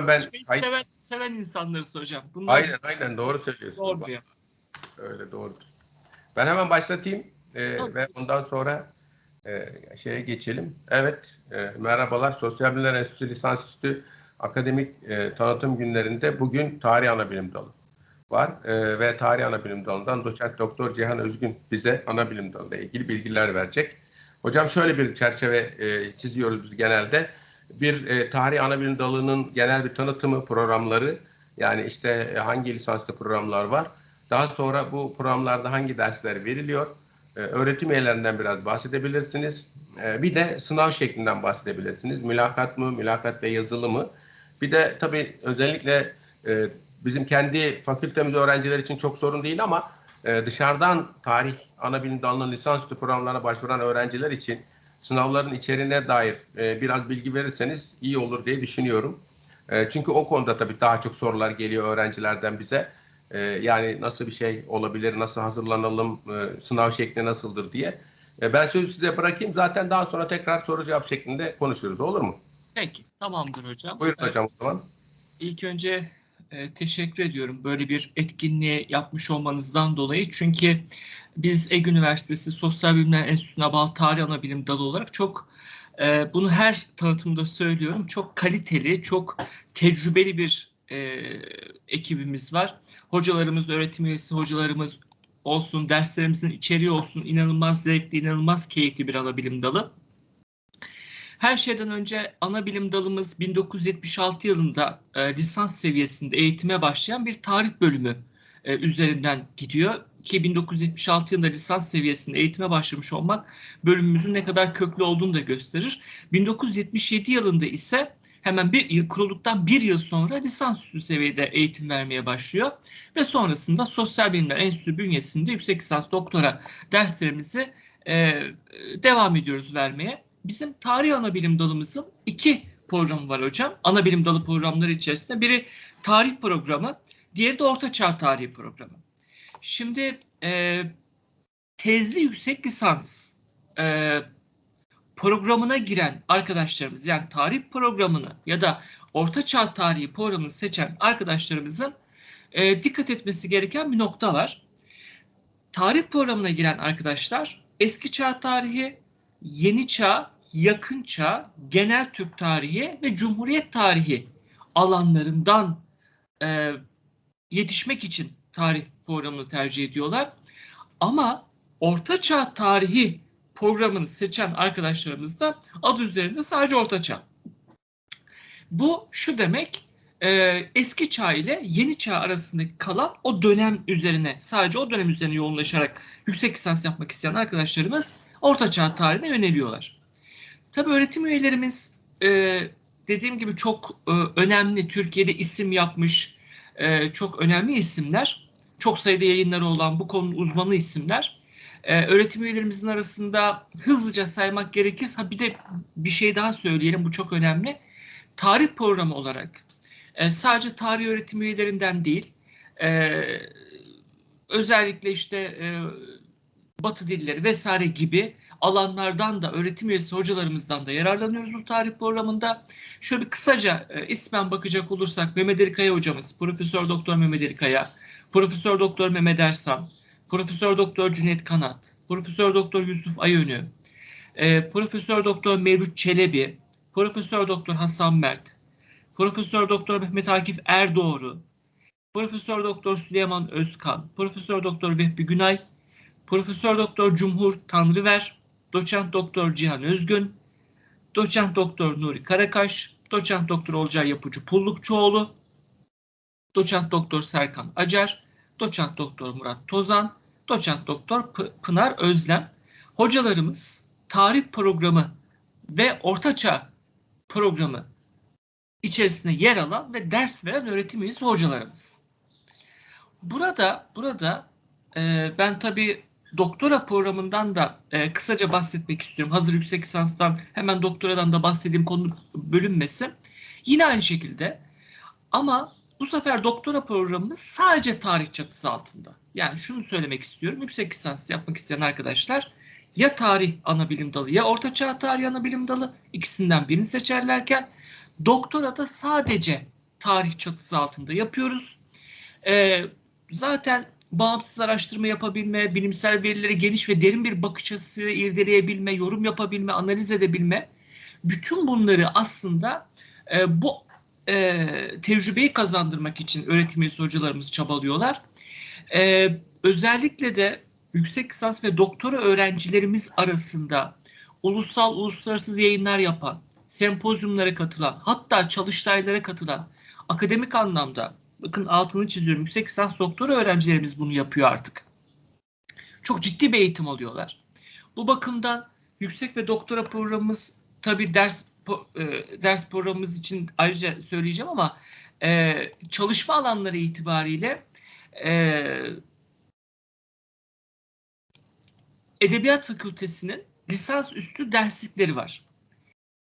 ben seven, seven insanlarız hocam. Bunlar aynen aynen doğru söylüyorsun. Doğru ya. Öyle doğrudur. Ben hemen başlatayım e, Tamam. ve ondan sonra e, şeye geçelim. Evet, e, merhabalar. Sosyal Bilimler Enstitüsü Lisansüstü Akademik e, Tanıtım Günlerinde bugün Tarih Anabilim Dalı var E, ve Tarih Anabilim Dalı'ndan Doçent Doktor Cihan Özgün bize Anabilim Dalı ile ilgili bilgiler verecek. Hocam şöyle bir çerçeve e, çiziyoruz biz genelde. Bir e, Tarih Anabilim Dalı'nın genel bir tanıtımı, programları yani işte e, hangi lisanslı programlar var. Daha sonra bu programlarda hangi dersler veriliyor? Ee, öğretim üyelerinden biraz bahsedebilirsiniz. Ee, bir de sınav şeklinden bahsedebilirsiniz. Mülakat mı, mülakat ve yazılı mı? Bir de tabii özellikle e, bizim kendi fakültemiz öğrenciler için çok sorun değil ama e, dışarıdan tarih ana bilim dalının lisansüstü programlarına başvuran öğrenciler için sınavların içeriğine dair e, biraz bilgi verirseniz iyi olur diye düşünüyorum. E, çünkü o konuda tabii daha çok sorular geliyor öğrencilerden bize. Ee, yani nasıl bir şey olabilir, nasıl hazırlanalım, e, sınav şekli nasıldır diye. E, ben sözü size bırakayım. Zaten daha sonra tekrar soru cevap şeklinde konuşuruz. Olur mu? Peki, tamamdır hocam. Buyurun Evet, hocam o zaman. İlk önce e, teşekkür ediyorum böyle bir etkinliği yapmış olmanızdan dolayı. Çünkü biz Ege Üniversitesi Sosyal Bilimler Enstitüsü'ne bağlı tarih anabilim dalı olarak çok e, bunu her tanıtımda söylüyorum. Çok kaliteli, çok tecrübeli bir e, ekibimiz var. Hocalarımız, öğretim üyesi hocalarımız olsun, derslerimizin içeriği olsun inanılmaz zevkli, inanılmaz keyifli bir anabilim dalı. Her şeyden önce ana bilim dalımız 1976 yılında e, lisans seviyesinde eğitime başlayan bir tarih bölümü e, üzerinden gidiyor. Ki 1976 yılında lisans seviyesinde eğitime başlamış olmak bölümümüzün ne kadar köklü olduğunu da gösterir. 1977 yılında ise hemen bir yıl kurulduktan bir yıl sonra lisansüstü seviyede eğitim vermeye başlıyor. Ve sonrasında Sosyal Bilimler Enstitüsü bünyesinde yüksek lisans doktora derslerimizi e, devam ediyoruz vermeye. Bizim tarih ana bilim dalımızın iki programı var hocam. Ana bilim dalı programları içerisinde biri tarih programı, diğeri de orta çağ tarihi programı. Şimdi e, tezli yüksek lisans e, programına giren arkadaşlarımız yani tarih programını ya da orta çağ tarihi programını seçen arkadaşlarımızın e, dikkat etmesi gereken bir nokta var. Tarih programına giren arkadaşlar eski çağ tarihi, yeni çağ, yakın çağ, genel Türk tarihi ve Cumhuriyet tarihi alanlarından e, yetişmek için tarih programını tercih ediyorlar. Ama Orta Çağ tarihi programını seçen arkadaşlarımız da adı üzerinde sadece Orta Çağ. Bu şu demek e, eski çağ ile yeni çağ arasındaki kalan o dönem üzerine sadece o dönem üzerine yoğunlaşarak yüksek lisans yapmak isteyen arkadaşlarımız Orta Çağ tarihine yöneliyorlar. Tabii öğretim üyelerimiz e, dediğim gibi çok e, önemli Türkiye'de isim yapmış e, çok önemli isimler. Çok sayıda yayınları olan bu konunun uzmanı isimler. E, öğretim üyelerimizin arasında hızlıca saymak gerekirse ha bir de bir şey daha söyleyelim bu çok önemli. Tarih programı olarak e, sadece tarih öğretim üyelerinden değil e, özellikle işte e, batı dilleri vesaire gibi alanlardan da öğretim üyesi hocalarımızdan da yararlanıyoruz bu tarih programında. Şöyle bir kısaca e, ismen bakacak olursak Mehmet Ali hocamız, Profesör Doktor Mehmet Ali Profesör Doktor Mehmet Ersan, Profesör Doktor Cüneyt Kanat, Profesör Doktor Yusuf Ayönü, e, Profesör Doktor Mevlüt Çelebi, Profesör Doktor Hasan Mert, Profesör Doktor Mehmet Akif Erdoğru, Profesör Doktor Süleyman Özkan, Profesör Doktor Vehbi Günay, Profesör Doktor Cumhur Tanrıver, Doçent Doktor Cihan Özgün, Doçent Doktor Nuri Karakaş, Doçent Doktor Olcay Yapıcı Pullukçuoğlu, Doçent Doktor Serkan Acar, Doçent Doktor Murat Tozan, Doçent Doktor P- Pınar Özlem. Hocalarımız tarih programı ve ortaçağ programı içerisinde yer alan ve ders veren öğretim üyesi hocalarımız. Burada burada e, ben tabii doktora programından da e, kısaca bahsetmek istiyorum. Hazır yüksek lisanstan hemen doktoradan da bahsettiğim konu bölünmesin. Yine aynı şekilde ama bu sefer doktora programımız sadece tarih çatısı altında. Yani şunu söylemek istiyorum. Yüksek lisans yapmak isteyen arkadaşlar ya tarih ana bilim dalı ya orta çağ tarih ana bilim dalı ikisinden birini seçerlerken doktora da sadece tarih çatısı altında yapıyoruz. E, zaten bağımsız araştırma yapabilme, bilimsel verilere geniş ve derin bir bakış açısı irdeleyebilme, yorum yapabilme, analiz edebilme bütün bunları aslında e, bu e, tecrübeyi kazandırmak için öğretim üyesi hocalarımız çabalıyorlar. E, özellikle de yüksek lisans ve doktora öğrencilerimiz arasında ulusal uluslararası yayınlar yapan, sempozyumlara katılan, hatta çalıştaylara katılan, akademik anlamda, bakın altını çiziyorum, yüksek lisans doktora öğrencilerimiz bunu yapıyor artık. Çok ciddi bir eğitim alıyorlar. Bu bakımdan yüksek ve doktora programımız tabii ders e, ders programımız için ayrıca söyleyeceğim ama e, çalışma alanları itibariyle e, Edebiyat Fakültesi'nin lisans üstü derslikleri var.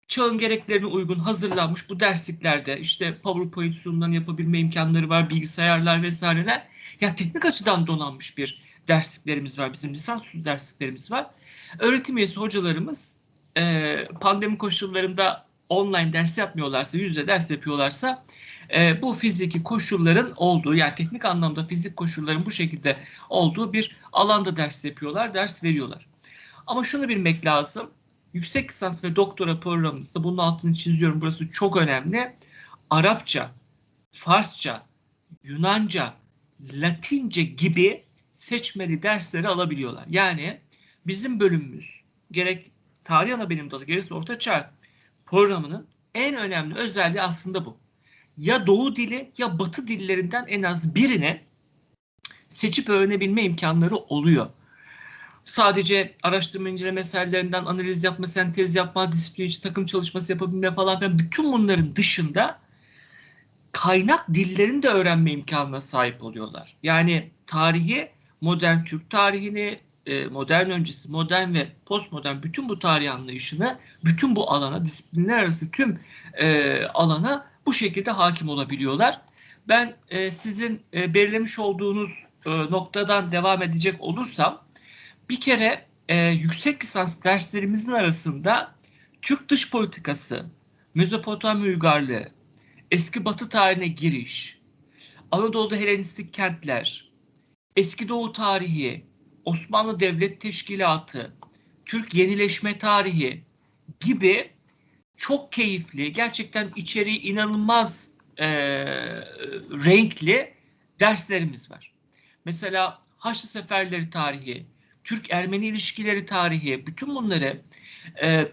Çağın gereklerine uygun hazırlanmış bu dersliklerde işte PowerPoint sunumlarını yapabilme imkanları var, bilgisayarlar vesaireler. Ya teknik açıdan donanmış bir dersliklerimiz var. Bizim lisans üstü dersliklerimiz var. Öğretim üyesi hocalarımız e, pandemi koşullarında online ders yapmıyorlarsa, yüz yüze ders yapıyorlarsa e, bu fiziki koşulların olduğu yani teknik anlamda fizik koşulların bu şekilde olduğu bir alanda ders yapıyorlar, ders veriyorlar. Ama şunu bilmek lazım. Yüksek lisans ve doktora programımızda bunun altını çiziyorum. Burası çok önemli. Arapça, Farsça, Yunanca, Latince gibi seçmeli dersleri alabiliyorlar. Yani bizim bölümümüz gerek tarih ana bilim dalı gerisi orta çağ programının en önemli özelliği aslında bu. Ya doğu dili ya batı dillerinden en az birine seçip öğrenebilme imkanları oluyor. Sadece araştırma inceleme meselelerinden analiz yapma, sentez yapma, disiplin içi takım çalışması yapabilme falan filan bütün bunların dışında kaynak dillerini de öğrenme imkanına sahip oluyorlar. Yani tarihi, modern Türk tarihini, e, modern öncesi, modern ve postmodern bütün bu tarih anlayışını, bütün bu alana, disiplinler arası tüm e, alana bu şekilde hakim olabiliyorlar. Ben e, sizin e, belirlemiş olduğunuz e, noktadan devam edecek olursam, bir kere e, yüksek lisans derslerimizin arasında Türk dış politikası, Mezopotamya uygarlığı, eski batı tarihine giriş, Anadolu'da Helenistik kentler, eski doğu tarihi, Osmanlı Devlet Teşkilatı, Türk yenileşme tarihi gibi çok keyifli, gerçekten içeriği inanılmaz e, renkli derslerimiz var. Mesela Haçlı Seferleri tarihi, Türk-Ermeni ilişkileri tarihi, bütün bunları e,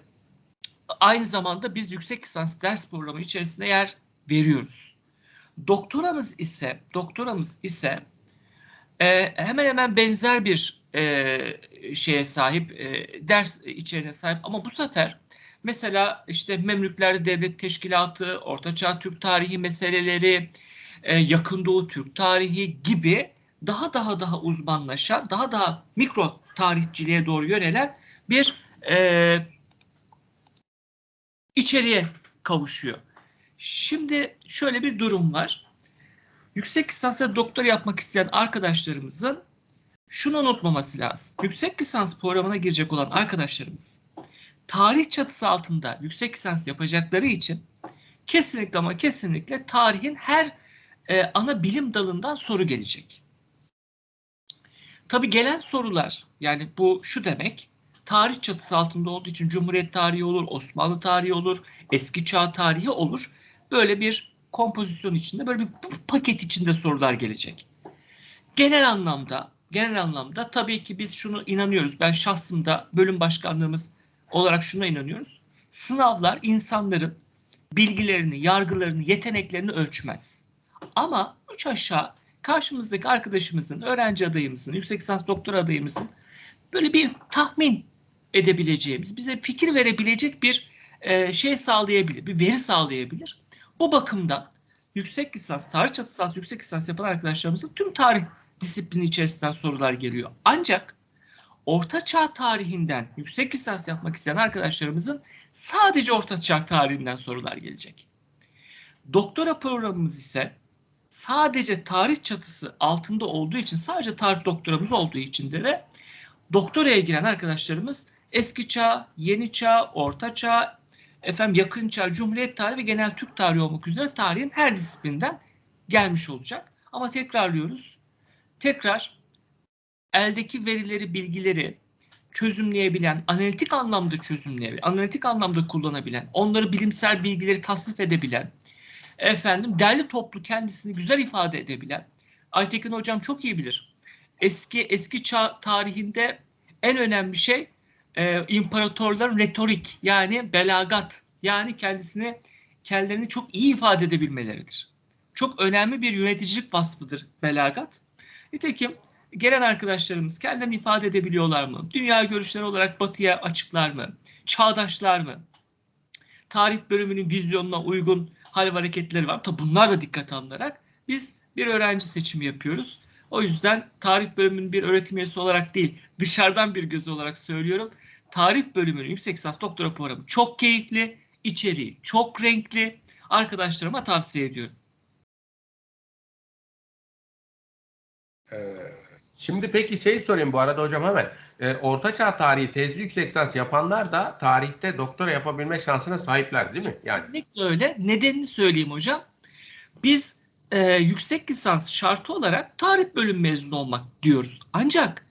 aynı zamanda biz yüksek lisans ders programı içerisinde yer veriyoruz. Doktoramız ise doktoramız ise e, hemen hemen benzer bir e, şeye sahip, e, ders içeriğine sahip ama bu sefer mesela işte Memlüklerde Devlet Teşkilatı, Ortaçağ Türk tarihi meseleleri, e, Yakın Doğu Türk tarihi gibi daha daha daha uzmanlaşan, daha daha mikro tarihçiliğe doğru yönelen bir e, içeriğe kavuşuyor. Şimdi şöyle bir durum var. Yüksek lisans ve doktor yapmak isteyen arkadaşlarımızın şunu unutmaması lazım. Yüksek lisans programına girecek olan arkadaşlarımız tarih çatısı altında yüksek lisans yapacakları için kesinlikle ama kesinlikle tarihin her e, ana bilim dalından soru gelecek. Tabi gelen sorular yani bu şu demek tarih çatısı altında olduğu için Cumhuriyet tarihi olur, Osmanlı tarihi olur, eski çağ tarihi olur. Böyle bir kompozisyon içinde böyle bir paket içinde sorular gelecek. Genel anlamda genel anlamda tabii ki biz şunu inanıyoruz. Ben şahsımda bölüm başkanlığımız olarak şuna inanıyoruz. Sınavlar insanların bilgilerini, yargılarını, yeteneklerini ölçmez. Ama üç aşağı karşımızdaki arkadaşımızın, öğrenci adayımızın, yüksek lisans doktor adayımızın böyle bir tahmin edebileceğimiz, bize fikir verebilecek bir e, şey sağlayabilir, bir veri sağlayabilir. Bu bakımdan yüksek lisans, tarih çatısı yüksek lisans yapan arkadaşlarımızın tüm tarih disiplini içerisinden sorular geliyor. Ancak Orta Çağ tarihinden yüksek lisans yapmak isteyen arkadaşlarımızın sadece Orta Çağ tarihinden sorular gelecek. Doktora programımız ise sadece tarih çatısı altında olduğu için sadece tarih doktoramız olduğu için de, de doktoraya giren arkadaşlarımız eski çağ, yeni çağ, orta çağ, efendim yakın çağ, Cumhuriyet tarihi ve genel Türk tarihi olmak üzere tarihin her disiplinden gelmiş olacak. Ama tekrarlıyoruz. Tekrar eldeki verileri, bilgileri çözümleyebilen, analitik anlamda çözümleyebilen, analitik anlamda kullanabilen, onları bilimsel bilgileri tasnif edebilen, efendim derli toplu kendisini güzel ifade edebilen, Aytekin hocam çok iyi bilir. Eski eski çağ tarihinde en önemli şey e, imparatorların retorik yani belagat yani kendisini kendilerini çok iyi ifade edebilmeleridir. Çok önemli bir yöneticilik vasfıdır belagat. Nitekim gelen arkadaşlarımız kendilerini ifade edebiliyorlar mı? Dünya görüşleri olarak batıya açıklar mı? Çağdaşlar mı? Tarih bölümünün vizyonuna uygun hal ve hareketleri var. Tabi bunlar da dikkate alınarak biz bir öğrenci seçimi yapıyoruz. O yüzden tarih bölümünün bir öğretim üyesi olarak değil, dışarıdan bir gözü olarak söylüyorum. Tarih bölümünün yüksek lisans doktora programı çok keyifli, içeriği çok renkli. Arkadaşlarıma tavsiye ediyorum. Ee, şimdi peki şey sorayım bu arada hocam hemen. Ee, Orta Çağ tarihi tezli yüksek lisans yapanlar da tarihte doktora yapabilme şansına sahipler değil mi? Yani Kesinlikle öyle. Nedenini söyleyeyim hocam. Biz e, yüksek lisans şartı olarak tarih bölüm mezunu olmak diyoruz. Ancak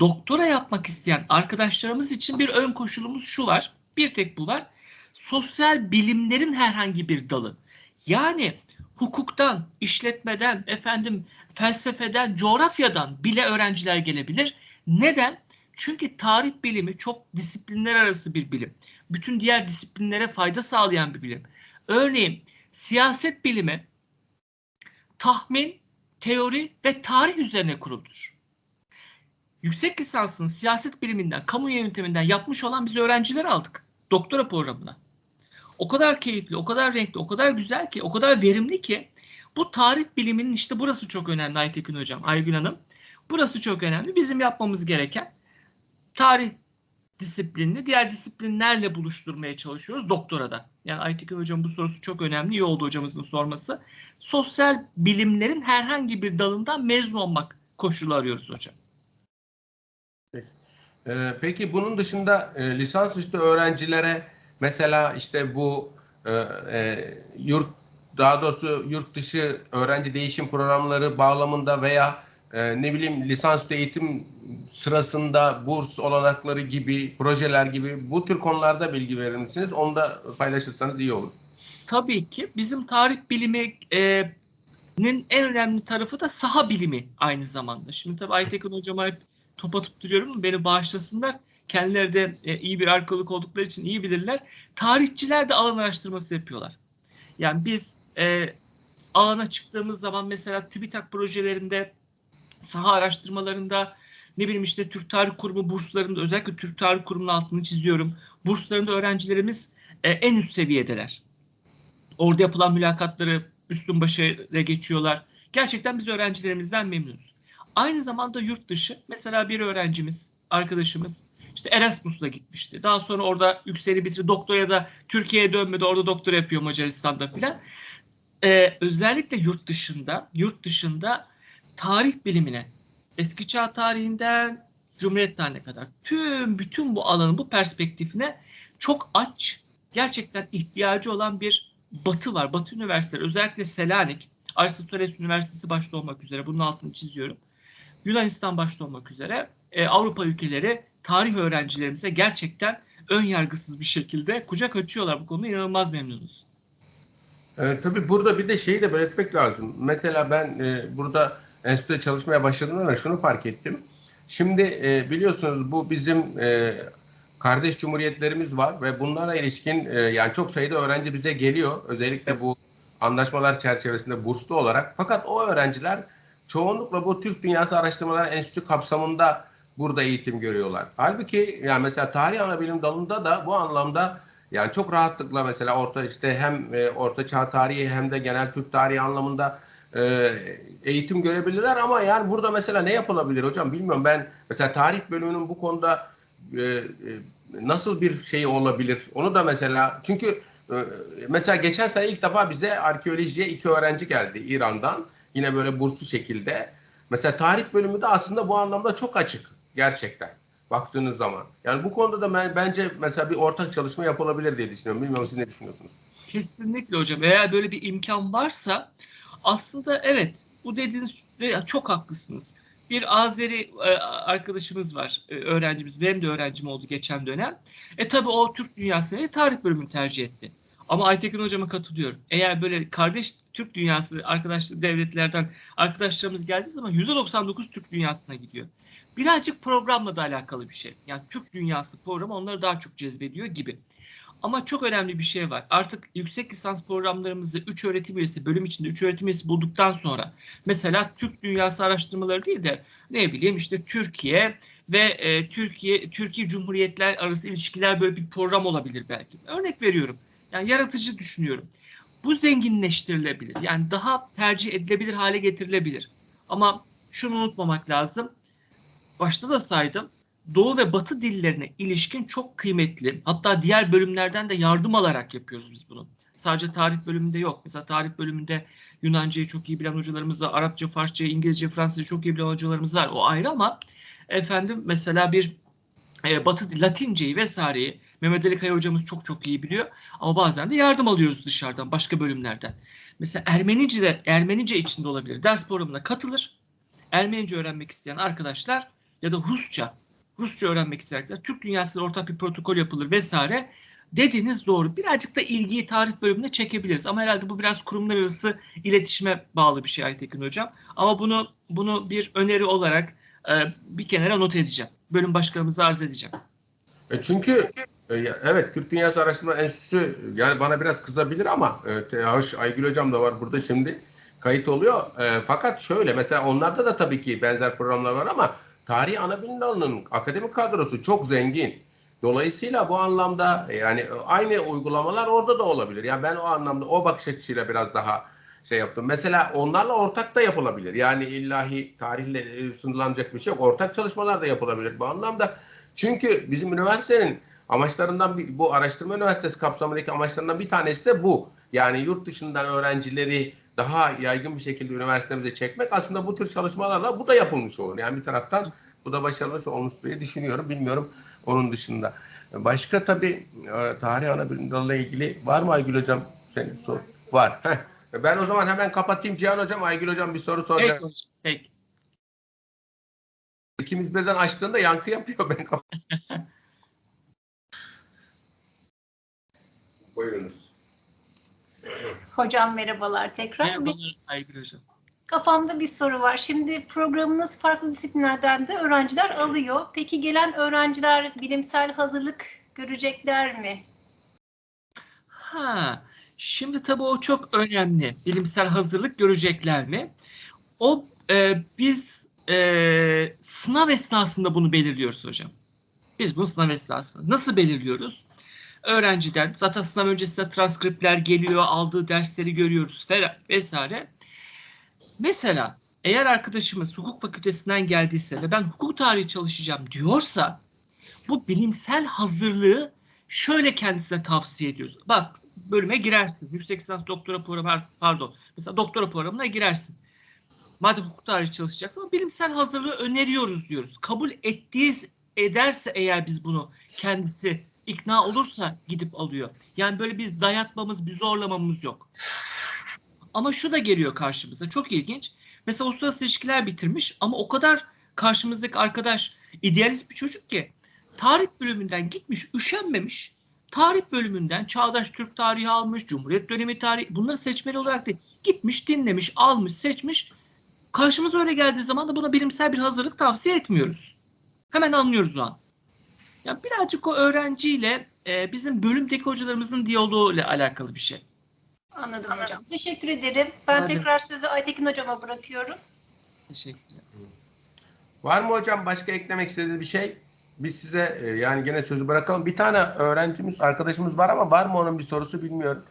doktora yapmak isteyen arkadaşlarımız için bir ön koşulumuz şu var. Bir tek bu var. Sosyal bilimlerin herhangi bir dalı. Yani hukuktan, işletmeden, efendim felsefeden, coğrafyadan bile öğrenciler gelebilir. Neden? Çünkü tarih bilimi çok disiplinler arası bir bilim. Bütün diğer disiplinlere fayda sağlayan bir bilim. Örneğin siyaset bilimi tahmin, teori ve tarih üzerine kuruludur. Yüksek lisansını siyaset biliminden, kamu yönetiminden yapmış olan biz öğrenciler aldık. Doktora programına. O kadar keyifli, o kadar renkli, o kadar güzel ki, o kadar verimli ki bu tarih biliminin işte burası çok önemli Aytekin Hocam, Aygün Hanım. Burası çok önemli. Bizim yapmamız gereken tarih disiplinini diğer disiplinlerle buluşturmaya çalışıyoruz doktorada. Yani Aytekin Hocam bu sorusu çok önemli. İyi oldu hocamızın sorması. Sosyal bilimlerin herhangi bir dalından mezun olmak koşulu arıyoruz hocam. Ee, peki bunun dışında e, lisansüstü öğrencilere mesela işte bu e, e, yurt daha doğrusu yurt dışı öğrenci değişim programları bağlamında veya e, ne bileyim lisansüstü eğitim sırasında burs olanakları gibi projeler gibi bu tür konularda bilgi verir misiniz? Onu da paylaşırsanız iyi olur. Tabii ki bizim tarih biliminin en önemli tarafı da saha bilimi aynı zamanda. Şimdi tabii Aytekin hocama hep top atıp beni bağışlasınlar. Kendileri de e, iyi bir arkeolog oldukları için iyi bilirler. Tarihçiler de alan araştırması yapıyorlar. Yani biz e, alana çıktığımız zaman mesela TÜBİTAK projelerinde, saha araştırmalarında, ne bileyim işte Türk Tarih Kurumu burslarında özellikle Türk Tarih Kurumu'nun altını çiziyorum. Burslarında öğrencilerimiz e, en üst seviyedeler. Orada yapılan mülakatları üstün başarıyla geçiyorlar. Gerçekten biz öğrencilerimizden memnunuz. Aynı zamanda yurt dışı mesela bir öğrencimiz, arkadaşımız işte Erasmus'la gitmişti. Daha sonra orada yükseğini bitirdi. Doktora da Türkiye'ye dönmedi. Orada doktora yapıyor Macaristan'da filan. Ee, özellikle yurt dışında, yurt dışında tarih bilimine, eski çağ tarihinden Cumhuriyet tarihine kadar tüm bütün bu alanın bu perspektifine çok aç, gerçekten ihtiyacı olan bir batı var. Batı üniversiteleri özellikle Selanik, Aristoteles Üniversitesi başta olmak üzere bunun altını çiziyorum. Yunanistan başta olmak üzere e, Avrupa ülkeleri tarih öğrencilerimize gerçekten ön yargısız bir şekilde kucak açıyorlar. Bu konuda inanılmaz memnunuz. Evet, tabii burada bir de şeyi de belirtmek lazım. Mesela ben e, burada enstitüde çalışmaya başladığımda şunu fark ettim. Şimdi e, biliyorsunuz bu bizim e, kardeş cumhuriyetlerimiz var ve bunlara ilişkin e, yani çok sayıda öğrenci bize geliyor. Özellikle bu anlaşmalar çerçevesinde burslu olarak. Fakat o öğrenciler çoğunlukla bu Türk Dünyası Araştırmalar Enstitüsü kapsamında burada eğitim görüyorlar. Halbuki yani mesela tarih anabilim dalında da bu anlamda yani çok rahatlıkla mesela orta işte hem e, orta çağ tarihi hem de genel Türk tarihi anlamında e, eğitim görebilirler ama yani burada mesela ne yapılabilir hocam bilmiyorum ben mesela tarih bölümünün bu konuda e, e, nasıl bir şey olabilir onu da mesela çünkü e, mesela geçen sene ilk defa bize arkeolojiye iki öğrenci geldi İran'dan yine böyle burslu şekilde mesela tarih bölümü de aslında bu anlamda çok açık gerçekten. baktığınız zaman. Yani bu konuda da ben bence mesela bir ortak çalışma yapılabilir diye düşünüyorum. Bilmiyorum siz ne düşünüyorsunuz? Kesinlikle hocam. Eğer böyle bir imkan varsa aslında evet bu dediğinizde çok haklısınız. Bir Azeri e, arkadaşımız var, e, öğrencimiz. Benim de öğrencim oldu geçen dönem. E tabi o Türk dünyasını tarih bölümünü tercih etti. Ama Aytekin hocama katılıyorum. Eğer böyle kardeş Türk dünyası arkadaş devletlerden arkadaşlarımız geldiği zaman %99 Türk dünyasına gidiyor. Birazcık programla da alakalı bir şey. Yani Türk dünyası programı onları daha çok cezbediyor gibi. Ama çok önemli bir şey var. Artık yüksek lisans programlarımızı 3 öğretim üyesi, bölüm içinde 3 öğretim üyesi bulduktan sonra mesela Türk dünyası araştırmaları değil de ne bileyim işte Türkiye ve e, Türkiye Türkiye Cumhuriyetler arası ilişkiler böyle bir program olabilir belki. Örnek veriyorum. Yani yaratıcı düşünüyorum. Bu zenginleştirilebilir. Yani daha tercih edilebilir hale getirilebilir. Ama şunu unutmamak lazım. Başta da saydım. Doğu ve Batı dillerine ilişkin çok kıymetli. Hatta diğer bölümlerden de yardım alarak yapıyoruz biz bunu. Sadece tarih bölümünde yok. Mesela tarih bölümünde Yunancayı çok iyi bilen hocalarımız var. Arapça, Farsça, İngilizce, Fransızca çok iyi bilen hocalarımız var. O ayrı ama efendim mesela bir e, Batı Latinceyi vesaireyi Mehmet Ali Kaya hocamız çok çok iyi biliyor. Ama bazen de yardım alıyoruz dışarıdan, başka bölümlerden. Mesela Ermenice de Ermenice içinde olabilir. Ders programına katılır. Ermenice öğrenmek isteyen arkadaşlar ya da Rusça Rusça öğrenmek isteyenler, Türk dünyasıyla ortak bir protokol yapılır vesaire. Dediğiniz doğru. Birazcık da ilgiyi tarih bölümüne çekebiliriz. Ama herhalde bu biraz kurumlar arası iletişime bağlı bir şey Aytekin Hocam. Ama bunu bunu bir öneri olarak e, bir kenara not edeceğim. Bölüm başkanımıza arz edeceğim. E çünkü e, evet Türk Dünyası Araştırma Enstitüsü yani bana biraz kızabilir ama e, hoş Aygül Hocam da var burada şimdi kayıt oluyor. E, fakat şöyle mesela onlarda da tabii ki benzer programlar var ama Tarih Anabilim Dalı'nın akademik kadrosu çok zengin. Dolayısıyla bu anlamda yani aynı uygulamalar orada da olabilir. Yani ben o anlamda o bakış açısıyla biraz daha şey yaptım. Mesela onlarla ortak da yapılabilir. Yani illahi tarihle sunulanacak bir şey yok. Ortak çalışmalar da yapılabilir bu anlamda. Çünkü bizim üniversitenin amaçlarından bir, bu araştırma üniversitesi kapsamındaki amaçlarından bir tanesi de bu. Yani yurt dışından öğrencileri daha yaygın bir şekilde üniversitemize çekmek aslında bu tür çalışmalarla bu da yapılmış olur. Yani bir taraftan bu da başarılı olmuş diye düşünüyorum. Bilmiyorum onun dışında. Başka tabii e, tarih ana bilim dalıyla ilgili var mı Aygül Hocam? Senin sor. Var. Heh. Ben o zaman hemen kapatayım Cihan Hocam. Aygül Hocam bir soru soracak. Peki. Peki. İkimiz birden açtığında yankı yapıyor. Ben kap- Buyurunuz. Hocam merhabalar tekrar. Merhabalar Aygül Hocam. kafamda bir soru var. Şimdi programınız farklı disiplinlerden de öğrenciler alıyor. Peki gelen öğrenciler bilimsel hazırlık görecekler mi? Ha, şimdi tabii o çok önemli. Bilimsel hazırlık görecekler mi? O e, biz e, sınav esnasında bunu belirliyoruz hocam. Biz bunu sınav esnasında nasıl belirliyoruz? Öğrenciden zaten sınav öncesinde transkriptler geliyor, aldığı dersleri görüyoruz falan vesaire. Mesela eğer arkadaşımız hukuk fakültesinden geldiyse ve ben hukuk tarihi çalışacağım diyorsa bu bilimsel hazırlığı şöyle kendisine tavsiye ediyoruz. Bak bölüme girersin. Yüksek lisans doktora programı pardon. Mesela doktora programına girersin. Madem hukuk tarihi çalışacaksın ama bilimsel hazırlığı öneriyoruz diyoruz. Kabul ettiği ederse eğer biz bunu kendisi ikna olursa gidip alıyor. Yani böyle biz dayatmamız, bir zorlamamız yok. Ama şu da geliyor karşımıza. Çok ilginç. Mesela uluslararası ilişkiler bitirmiş ama o kadar karşımızdaki arkadaş idealist bir çocuk ki tarih bölümünden gitmiş, üşenmemiş. Tarih bölümünden çağdaş Türk tarihi almış, Cumhuriyet dönemi tarihi bunları seçmeli olarak değil. Gitmiş, dinlemiş, almış, seçmiş. Karşımıza öyle geldiği zaman da buna bilimsel bir hazırlık tavsiye etmiyoruz. Hemen anlıyoruz o an. Yani birazcık o öğrenciyle e, bizim bölümdeki hocalarımızın diyaloğu ile alakalı bir şey. Anladım hocam. Teşekkür ederim. Ben Hadi. tekrar sözü Aytekin hocama bırakıyorum. Teşekkürler. Var mı hocam başka eklemek istediğiniz bir şey? Biz size e, yani gene sözü bırakalım. Bir tane öğrencimiz, arkadaşımız var ama var mı onun bir sorusu bilmiyorum.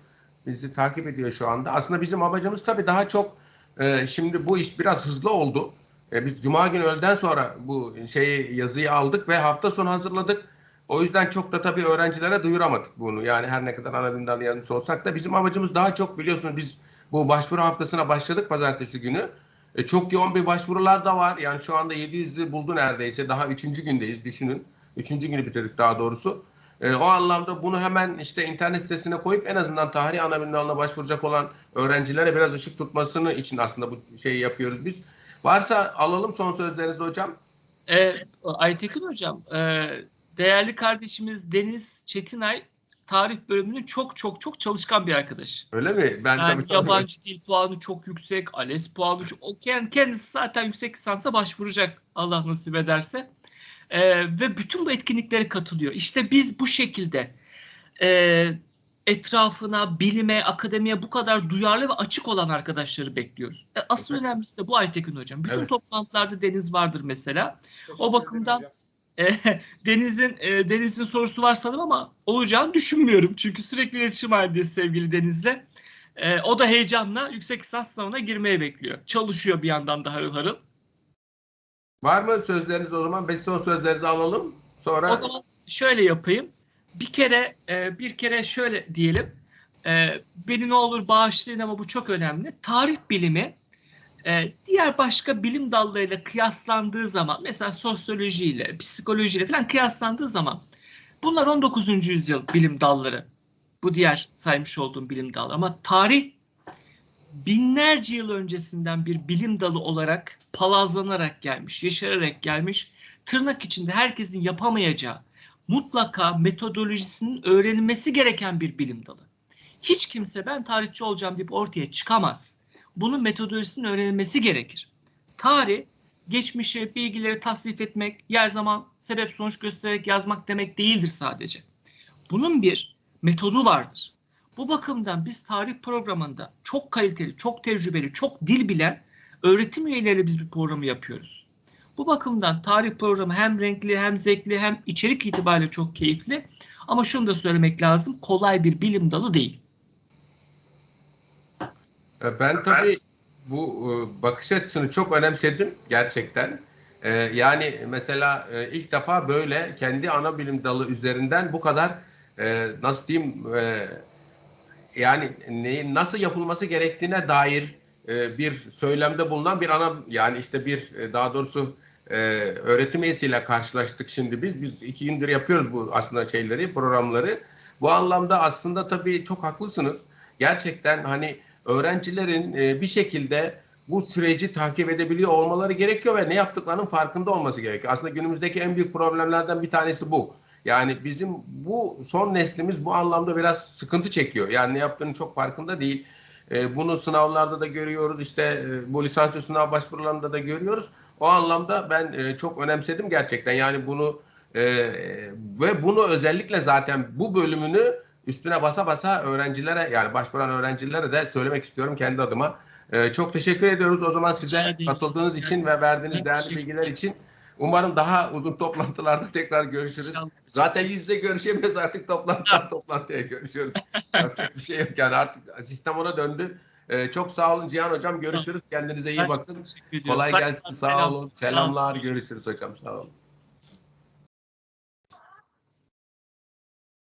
Bizi takip ediyor şu anda. Aslında bizim amacımız tabii daha çok e, şimdi bu iş biraz hızlı oldu. E, biz Cuma günü öğleden sonra bu şeyi yazıyı aldık ve hafta sonu hazırladık. O yüzden çok da tabii öğrencilere duyuramadık bunu. Yani her ne kadar ana bilimden yazmış olsak da bizim amacımız daha çok biliyorsunuz biz bu başvuru haftasına başladık pazartesi günü. E, çok yoğun bir başvurular da var. Yani şu anda 700'ü buldu neredeyse. Daha üçüncü gündeyiz düşünün. Üçüncü günü bitirdik daha doğrusu. E, o anlamda bunu hemen işte internet sitesine koyup en azından tarih ana bilim dalına başvuracak olan öğrencilere biraz ışık tutmasını için aslında bu şeyi yapıyoruz biz. Varsa alalım son sözlerinizi hocam. E, Aytekin Hocam, e, değerli kardeşimiz Deniz Çetinay tarih bölümünün çok çok çok çalışkan bir arkadaş. Öyle mi? Ben Yani tabii tanıyorum. yabancı dil puanı çok yüksek, ALES puanı çok... O kend- kendisi zaten yüksek lisansa başvuracak Allah nasip ederse. Ee, ve bütün bu etkinliklere katılıyor. İşte biz bu şekilde e, etrafına, bilime, akademiye bu kadar duyarlı ve açık olan arkadaşları bekliyoruz. E, asıl Evet. önemlisi de bu Aytekin Hocam. Bütün Evet. toplantılarda Deniz vardır mesela. O bakımdan e, Deniz'in e, Deniz'in sorusu var sanırım ama olacağını düşünmüyorum. Çünkü sürekli iletişim halindeyiz sevgili Deniz'le. E, o da heyecanla yüksek lisans sınavına girmeye bekliyor. Çalışıyor bir yandan da harıl harıl. Var mı sözleriniz o zaman? Beş son sözlerinizi alalım. Sonra O zaman şöyle yapayım. Bir kere e, bir kere şöyle diyelim. E, beni ne olur bağışlayın ama bu çok önemli. Tarih bilimi e, diğer başka bilim dallarıyla kıyaslandığı zaman mesela sosyolojiyle, psikolojiyle falan kıyaslandığı zaman bunlar 19. yüzyıl bilim dalları. Bu diğer saymış olduğum bilim dalı. Ama tarih binlerce yıl öncesinden bir bilim dalı olarak palazlanarak gelmiş, yeşerarak gelmiş. Tırnak içinde herkesin yapamayacağı, mutlaka metodolojisinin öğrenilmesi gereken bir bilim dalı. Hiç kimse ben tarihçi olacağım deyip ortaya çıkamaz. Bunun metodolojisinin öğrenilmesi gerekir. Tarih, geçmişi, bilgileri tasnif etmek, yer zaman sebep sonuç göstererek yazmak demek değildir sadece. Bunun bir metodu vardır. Bu bakımdan biz tarih programında çok kaliteli, çok tecrübeli, çok dil bilen öğretim üyeleriyle biz bir programı yapıyoruz. Bu bakımdan tarih programı hem renkli hem zevkli hem içerik itibariyle çok keyifli. Ama şunu da söylemek lazım, kolay bir bilim dalı değil. E, Ben tabii bu e, bakış açısını çok önemsedim gerçekten. E, Yani mesela ilk defa böyle kendi ana bilim dalı üzerinden bu kadar nasıl diyeyim yani neyin nasıl yapılması gerektiğine dair bir söylemde bulunan bir ana yani işte bir daha doğrusu e, öğretim üyesiyle karşılaştık şimdi biz. Biz iki gündür yapıyoruz bu aslında şeyleri, programları. Bu anlamda aslında tabii çok haklısınız. Gerçekten hani öğrencilerin e, bir şekilde bu süreci takip edebiliyor olmaları gerekiyor ve ne yaptıklarının farkında olması gerekiyor. Aslında günümüzdeki en büyük problemlerden bir tanesi bu. Yani bizim bu son neslimiz bu anlamda biraz sıkıntı çekiyor. Yani ne yaptığının çok farkında değil. E, bunu sınavlarda da görüyoruz. İşte e, bu lisansüstü sınav başvurularında da görüyoruz. O anlamda ben e, çok önemsedim gerçekten. Yani bunu e, ve bunu özellikle zaten bu bölümünü üstüne basa basa öğrencilere yani başvuran öğrencilere de söylemek istiyorum kendi adıma. E, çok teşekkür ediyoruz o zaman size katıldığınız için ve verdiğiniz Ben değerli bilgiler için. Umarım daha uzun toplantılarda tekrar görüşürüz. İnşallah. Zaten yüz yüze görüşemiyoruz artık toplantıdan toplantıya görüşüyoruz. Yapacak bir şey yok yani artık sistem ona döndü. Ee, çok sağ olun Cihan Hocam görüşürüz. Kendinize iyi bakın. Kolay gelsin. Sağ olun. Selamlar. Görüşürüz hocam. Sağ olun.